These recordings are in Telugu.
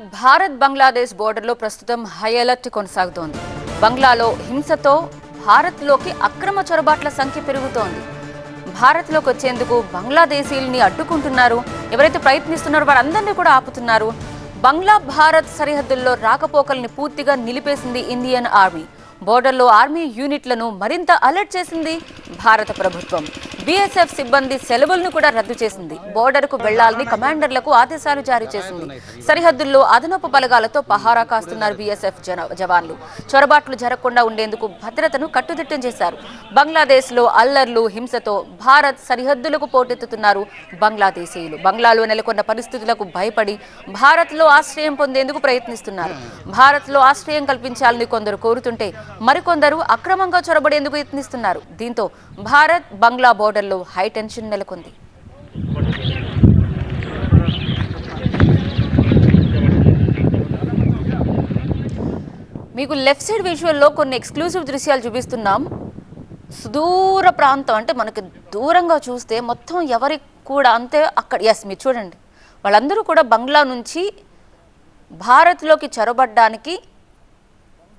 భారత్ బంగ్లాదేశ్ బోర్డర్లో ప్రస్తుతం హై అలర్ట్ కొనసాగుతోంది. బంగ్లాలో హింసతో భారత్లోకి అక్రమ చొరబాట్ల సంఖ్య పెరుగుతోంది. భారత్లోకి వచ్చేందుకు బంగ్లాదేశీయుల్ని అడ్డుకుంటున్నారు. ఎవరైతే ప్రయత్నిస్తున్నారో వారందరినీ కూడా ఆపుతున్నారు. బంగ్లా భారత్ సరిహద్దుల్లో రాకపోకల్ని పూర్తిగా నిలిపేసింది ఇండియన్ ఆర్మీ. బోర్డర్లో ఆర్మీ యూనిట్లను మరింత అలర్ట్ చేసింది భారత ప్రభుత్వం. బీఎస్ఎఫ్ సిబ్బంది సెలవులను కూడా రద్దు చేసింది. బోర్డర్కు వెళ్ళాలని కమాండర్లకు ఆదేశాలు జారీ చేసింది. సరిహద్దుల్లో అదనపు బలగాలతో పహారా కాస్తున్నారు బీఎస్ఎఫ్ జన జవాన్లు. చొరబాట్లు జరగకుండా ఉండేందుకు భద్రతను కట్టుదిట్టం చేశారు. బంగ్లాదేశ్లో అల్లర్లు హింసతో భారత్ సరిహద్దులకు పోటెత్తుతున్నారు బంగ్లాదేశీయులు. బంగ్లాలో నెలకొన్న పరిస్థితులకు భయపడి భారత్లో ఆశ్రయం పొందేందుకు ప్రయత్నిస్తున్నారు. భారత్లో ఆశ్రయం కల్పించాలని కొందరు కోరుతుంటే మరికొందరు అక్రమంగా చొరబడేందుకు యత్నిస్తున్నారు. దీంతో భారత్ బంగ్లా బోర్డర్లో హై టెన్షన్ నెలకొంది. మీకు లెఫ్ట్ సైడ్ విజువల్లో కొన్ని ఎక్స్క్లూజివ్ దృశ్యాలు చూపిస్తున్నాం. సుదూర ప్రాంతం అంటే మనకి దూరంగా చూస్తే మొత్తం ఎవరి కూడా అంతే అక్కడ ఎస్ మీరు చూడండి. వాళ్ళందరూ కూడా బంగ్లా నుంచి భారత్లోకి చొరబడ్డానికి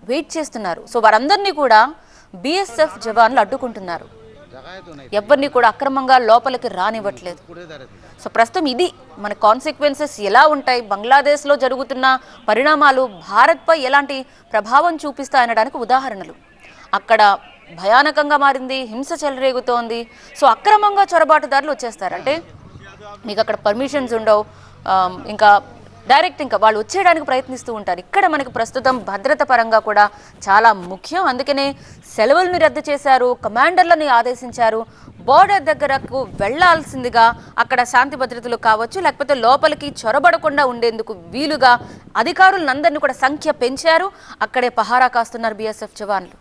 వెయిట్ చేస్తున్నారు. సో వారందరినీ కూడా బీఎస్ఎఫ్ జవాన్లు అడ్డుకుంటున్నారు. ఎవరిని కూడా అక్రమంగా లోపలికి రానివ్వట్లేదు. సో ప్రస్తుతం ఇది మన కాన్సిక్వెన్సెస్ ఎలా ఉంటాయి? బంగ్లాదేశ్లో జరుగుతున్న పరిణామాలు భారత్పై ఎలాంటి ప్రభావం చూపిస్తాయనడానికి ఉదాహరణలు. అక్కడ భయానకంగా మారింది హింస చెలరేగుతోంది. సో అక్రమంగా చొరబాటుదారులు వచ్చేస్తారు. అంటే మీకు అక్కడ పర్మిషన్స్ ఉండవు. ఇంకా డైరెక్ట్ ఇంకా వాళ్ళు వచ్చేయడానికి ప్రయత్నిస్తూ ఉంటారు. ఇక్కడ మనకి ప్రస్తుతం భద్రత పరంగా కూడా చాలా ముఖ్యం. అందుకనే సెలవులను రద్దు చేశారు కమాండర్లని ఆదేశించారు. బోర్డర్ దగ్గరకు వెళ్ళాల్సిందిగా అక్కడ శాంతి భద్రతలు కావచ్చు లేకపోతే లోపలికి చొరబడకుండా ఉండేందుకు వీలుగా అధికారులందరినీ కూడా సంఖ్య పెంచారు. అక్కడే పహారా కాస్తున్నారు బీఎస్ఎఫ్ జవాన్లు.